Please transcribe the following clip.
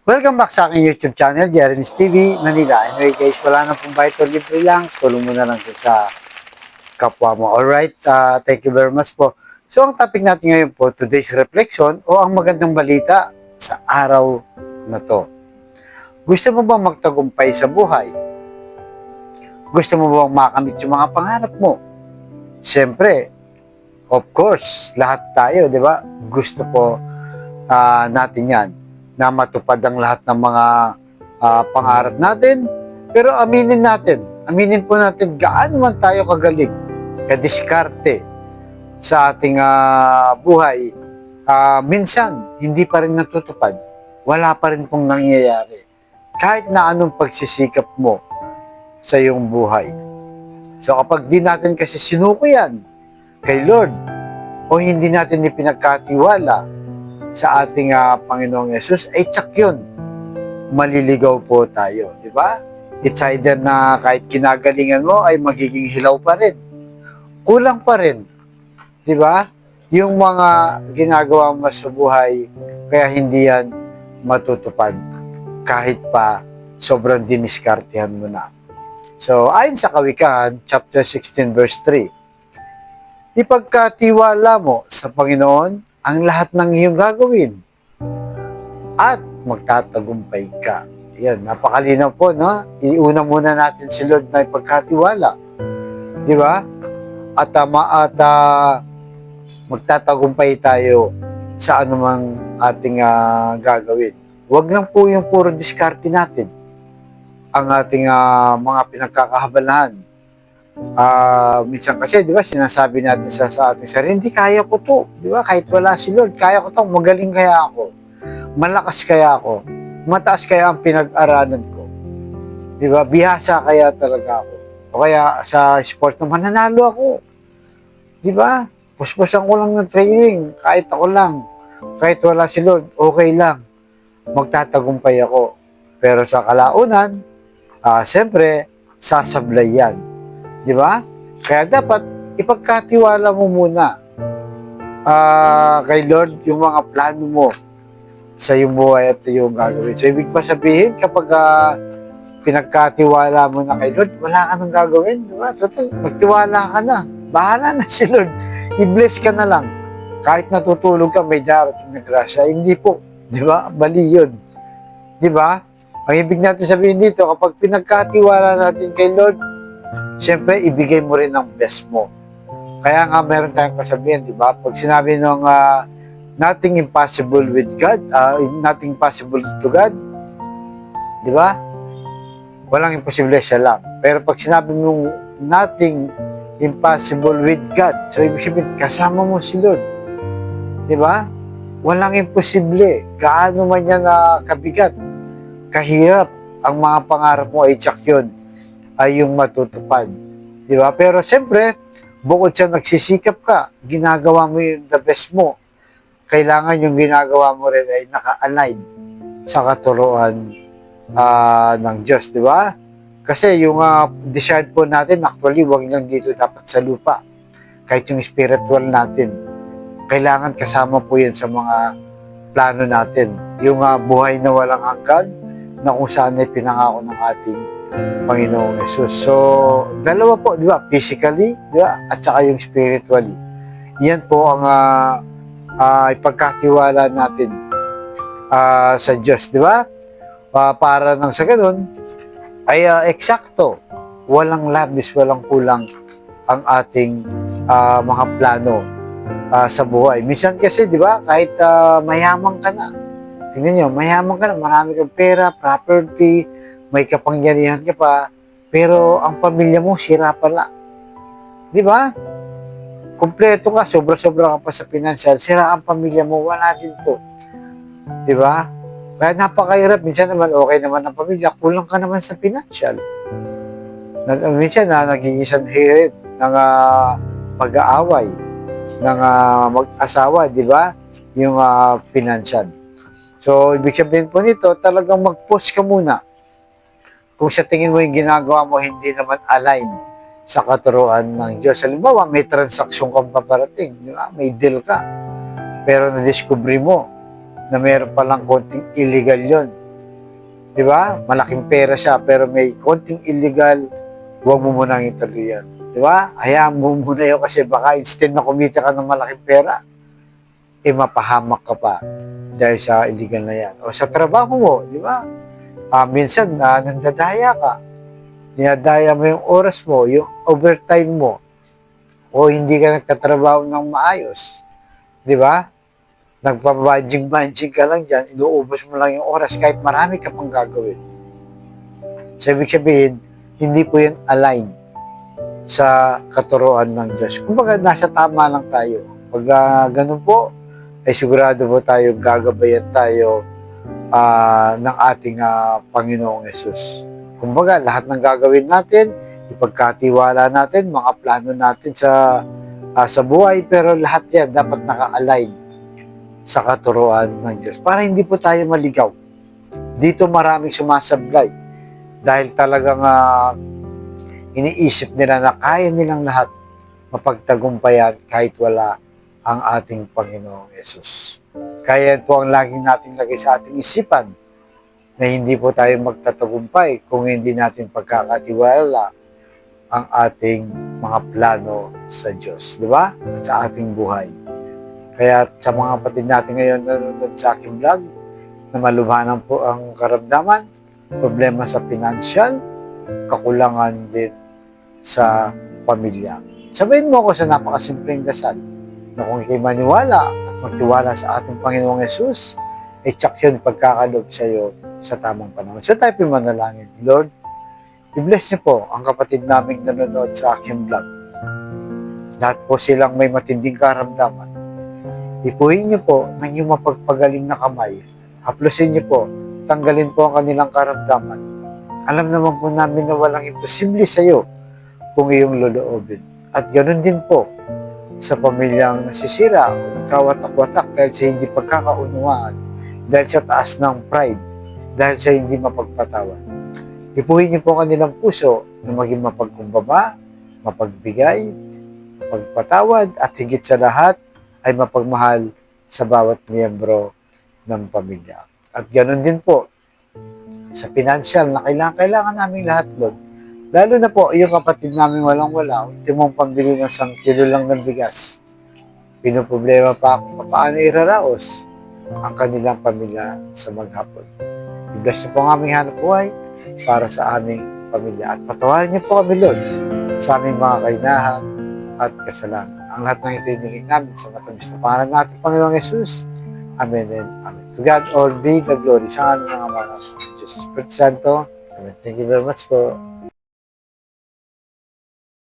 Welcome back sa aking YouTube channel, Jeremy's TV, Manila. Anyway guys, wala na pong bayad o libre lang. Tulong mo na lang sa kapwa mo. Alright, uh, thank you very much po. So ang topic natin ngayon po, today's reflection o ang magandang balita sa araw na to. Gusto mo bang magtagumpay sa buhay? Gusto mo bang makamit yung mga pangarap mo? Siyempre, of course, lahat tayo, di ba? Gusto po ah, natin yan na matupad ang lahat ng mga ah, pangarap natin. Pero aminin natin, aminin po natin gaano man tayo kagaling, kadiskarte sa ating ah, buhay, ah, minsan hindi pa rin natutupad. Wala pa rin pong nangyayari. Kahit na anong pagsisikap mo sa iyong buhay. So kapag di natin kasi sinuko yan kay Lord o hindi natin ipinagkatiwala sa ating ah, Panginoong Yesus, ay tsak yun. Maliligaw po tayo, di ba? It's either na kahit kinagalingan mo ay magiging hilaw pa rin. Kulang pa rin. Di ba? Yung mga ginagawa mo sa buhay, kaya hindi yan matutupad kahit pa sobrang diniskartehan mo na. So, ayon sa Kawikaan, chapter 16, verse 3, Ipagkatiwala mo sa Panginoon ang lahat ng iyong gagawin at magtatagumpay ka. Yan, napakalinaw po, no? Iuna muna natin si Lord na ipagkatiwala. Di ba? At, tama at ah, magtatagumpay tayo sa anumang ating ah, gagawin. Huwag lang po yung puro diskarte natin ang ating ah, mga pinagkakahabalahan. Ah, minsan kasi, di ba, sinasabi natin sa, sa ating sarili, hindi kaya ko to. Di ba? Kahit wala si Lord, kaya ko to. Magaling kaya ako. Malakas kaya ako. Mataas kaya ang pinag-aralan ko. Di ba? Bihasa kaya talaga ako. O kaya sa sport naman, nanalo ako. Di ba? Puspusan ko lang ng training. Kahit ako lang. Kahit wala si Lord, okay lang. Magtatagumpay ako. Pero sa kalaunan, ah, siyempre, sasablay yan. Di ba? Kaya dapat ipagkatiwala mo muna ah, kay Lord yung mga plano mo sa iyong buhay at iyong gagawin. So, ibig pa sabihin, kapag ah, pinagkatiwala mo na kay Lord, wala ka nang gagawin. Di ba? Total, magtiwala ka na. Bahala na si Lord. I-bless ka na lang. Kahit natutulog ka, may darating na grasya. Hindi po. Di ba? Bali yun. Di ba? Ang ibig natin sabihin dito, kapag pinagkatiwala natin kay Lord, siyempre, ibigay mo rin ang best mo. Kaya nga meron tayong kasabihan, di ba? Pag sinabi nung ah, nothing impossible with God, ah, nothing possible to God, di ba? Walang imposible siya lang. Pero pag sinabi mong nothing impossible with God, so ibig sabihin, kasama mo si Lord. Di ba? Walang imposible. Gaano man yan na kabigat, kahirap, ang mga pangarap mo ay tsak yun ay yung matutupad. Di ba? Pero siyempre, bukod sa nagsisikap ka, ginagawa mo yung the best mo. Kailangan yung ginagawa mo rin ay naka-align sa katuruan ah, ng Diyos, di ba? Kasi yung uh, desired po natin, actually, wag lang dito dapat sa lupa. Kahit yung spiritual natin, kailangan kasama po yan sa mga plano natin. Yung ah, buhay na walang hanggan, na kung saan ay pinangako ng ating Panginoong Yesus. So, dalawa po, di ba? Physically, di ba? At saka yung spiritually. Yan po ang ah, ah, ipagkatiwala natin ah, sa Diyos, di ba? Ah, para nang sa ganun, ay ah, eksakto. Walang labis, walang kulang ang ating ah, mga plano ah, sa buhay. Minsan kasi, di ba, kahit ah, mayaman ka na, tingnan nyo, mayaman ka na, marami kang pera, property, may kapangyarihan ka pa, pero ang pamilya mo, sira pala. Di ba? Kompleto ka, sobra-sobra ka pa sa financial, sira ang pamilya mo, wala din po. Di ba? Kaya napakahirap, minsan naman okay naman ang pamilya, kulang ka naman sa financial. Minsan na naging isang hirit ng ah, pag-aaway ng ah, mag-asawa, di ba? Yung ah, financial. So, ibig sabihin po nito, talagang mag-post ka muna. Kung sa tingin mo yung ginagawa mo hindi naman align sa katuruan ng Diyos. Halimbawa, may transaksyon kang paparating, di ba? may deal ka. Pero na-discovery mo na meron palang konting illegal yon Di ba? Malaking pera siya pero may konting illegal, huwag mo munang ituloy yan. Di ba? Hayaan mo muna yun kasi baka instead na kumita ka ng malaking pera, eh mapahamak ka pa dahil sa illegal na yan. O sa trabaho mo, di ba? Ah, minsan, na nandadaya ka. Dinadaya mo yung oras mo, yung overtime mo, o hindi ka nagtatrabaho ng maayos. Di ba? Nagpabanjing-banjing ka lang dyan, inuubos mo lang yung oras kahit marami ka pang gagawin. So, ibig sabihin, hindi po yan align sa katuruan ng Diyos. Kumbaga, nasa tama lang tayo. Pag ah, ganun po, ay sigurado po tayo gagabayan tayo ah, ng ating ah, Panginoong Yesus. Kumbaga, lahat ng gagawin natin, ipagkatiwala natin, mga plano natin sa ah, sa buhay, pero lahat yan dapat naka-align sa katuruan ng Diyos para hindi po tayo maligaw. Dito maraming sumasablay dahil talagang ah, iniisip nila na kaya nilang lahat mapagtagumpayan kahit wala ang ating Panginoong Yesus. Kaya po ang laging nating lagay sa ating isipan na hindi po tayo magtatagumpay kung hindi natin pagkakatiwala ang ating mga plano sa Diyos, di ba? At sa ating buhay. Kaya sa mga kapatid natin ngayon na nanonood sa aking vlog, na malubhanan po ang karamdaman, problema sa financial, kakulangan din sa pamilya. Sabihin mo ako sa napakasimpleng dasal na kung ikay maniwala magtiwala sa ating Panginoong Yesus, ay tsak yun pagkakalob sa iyo sa tamang panahon. So tayo manalangin. Lord, i-bless niyo po ang kapatid naming nanonood sa aking vlog. Lahat po silang may matinding karamdaman. Ipuhin niyo po ng iyong mapagpagaling na kamay. Haplusin niyo po. Tanggalin po ang kanilang karamdaman. Alam naman po namin na walang imposible sa iyo kung iyong loloobin. At ganoon din po sa pamilyang nasisira o nagkawatak-watak dahil sa hindi pagkakaunawaan, dahil sa taas ng pride, dahil sa hindi mapagpatawad. Ipuhin niyo po ang kanilang puso na maging mapagkumbaba, mapagbigay, mapagpatawad, at higit sa lahat ay mapagmahal sa bawat miyembro ng pamilya. At ganoon din po sa financial na kailangan, kailangan namin lahat, Lord. Lalo na po, yung kapatid namin walang-wala, ultimong pambili ng isang kilo lang ng bigas. Pinoproblema pa kung paano iraraos ang kanilang pamilya sa maghapon. I-bless po ang aming hanap buhay para sa aming pamilya. At patawarin niyo po kami, Lord, sa aming mga kainahan at kasalanan. Ang lahat ng ito iniling namin sa matamis na pangalan ng ating Panginoong Yesus. Amen and Amen. To God all be the glory sa ating mga mga Diyos Espiritu Santo. Amen. Thank you very much po.